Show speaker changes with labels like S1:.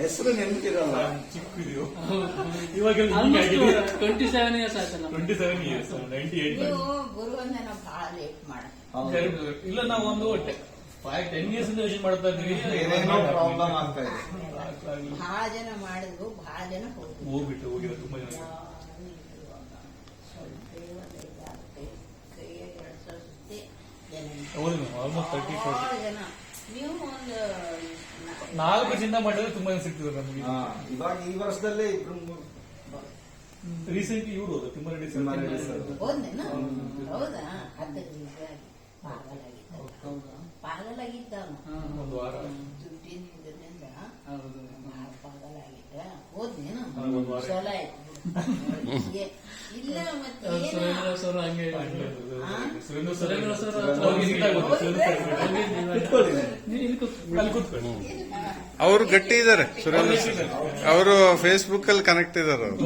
S1: ಹೆಸರು ನೆನಪಿರಲ್ಲ.
S2: ಚಿಕ್ಕಿದೆಯೋ ಇವಾಗ
S3: ಟ್ವೆಂಟಿ ಸೆವೆನ್ ಇಯರ್ಸ್ ಆಯ್ತಲ್ಲ.
S2: Twenty seven years ninety eight
S4: ನೀವು ಗುರುವಂದನ ಬಹಳ ಲೇಟ್ ಮಾಡ.
S2: ಇಲ್ಲ ನಾವು ಒಂದು ಒಟ್ಟೆ ಫೈವ್ ಟೆನ್ ಇಯರ್ಸ್ ಇಂದ ಯೋಚನೆ ಮಾಡ್ತಾ ಇದ್ವಿ
S1: ಏನೇನೋ ಪ್ರಾಬ್ಲಮ್ ಆಗ್ತಾ ಇದೆ
S4: ಬಹಳ ಜನ ಮಾಡಿದ್ರು ಬಹಳ ಜನ
S2: ಹೋಗ್ಬಿಟ್ಟು ಹೋಗಿರೋ ತುಂಬಾ ಜನ. ಹೌದು ಆಲ್ಮೋಸ್ಟ್ ತರ್ಟಿ ಫೋರ್
S4: ಜನ. ನೀವು ಒಂದು
S2: ನಾಲ್ಕು ಚಿನ್ನ ಮಾಡಿದ್ರೆ ತುಂಬಾ ಜನ ಸಿಗ್ತದೆ ನಮಗೆ.
S1: ಹಾ, ಇವಾಗ ಈ ವರ್ಷದಲ್ಲೇ ಇಬ್ರು ಮೂರು
S2: ರೀಸೆಂಟ್ಲಿ ಇವರು ಹೋದ ತಿಮ್ಮರೆಡ್ಡಿ ಸರ್
S1: ತಿಮ್ಮರೆಡ್ಡಿ ಸರ್.
S4: ಹೋದ್ನೇನು. ಹೌದಾ? ಪಾಗಲಾಗಿದ್ದ. ಪಾಗಲಾಗಿದ್ದ ಅವನು.
S2: ಒಂದು ವಾರ.
S4: ದುಡ್ಡಿನ ಇದರಿಂದ
S3: ಹೌದು.
S4: ಭಾಳ ಪಾಗಲಾಗಿದ್ದ. ಹೋದ್ನೇನು?
S2: ಹಾ, ಒಂದ್ ವಾರ.
S4: ಚಲೋ ಆಯ್ತು. ಏ- ಇಲ್ಲ ಮತ್ತೆ
S3: ಹೌದು,
S4: ಏನು?
S3: ಸುರೇಂದ್ರ ಸರ್ ಹಂಗೆ
S2: ಸುರೇಂದ್ರ ಸರ್
S3: ಸುರೇಂದ್ರ ಸರ್
S2: ಸುರೇಂದ್ರ
S3: ಹೋಗಿದ್ವಿ.
S5: ಅವರು ಗಟ್ಟಿ ಇದ್ದಾರೆ ಸುರೇಂದ್ರ ಅವರು ಫೇಸ್ಬುಕ್ ಅಲ್ಲಿ ಕನೆಕ್ಟ್ ಇದ್ದಾರೆ ಅವರು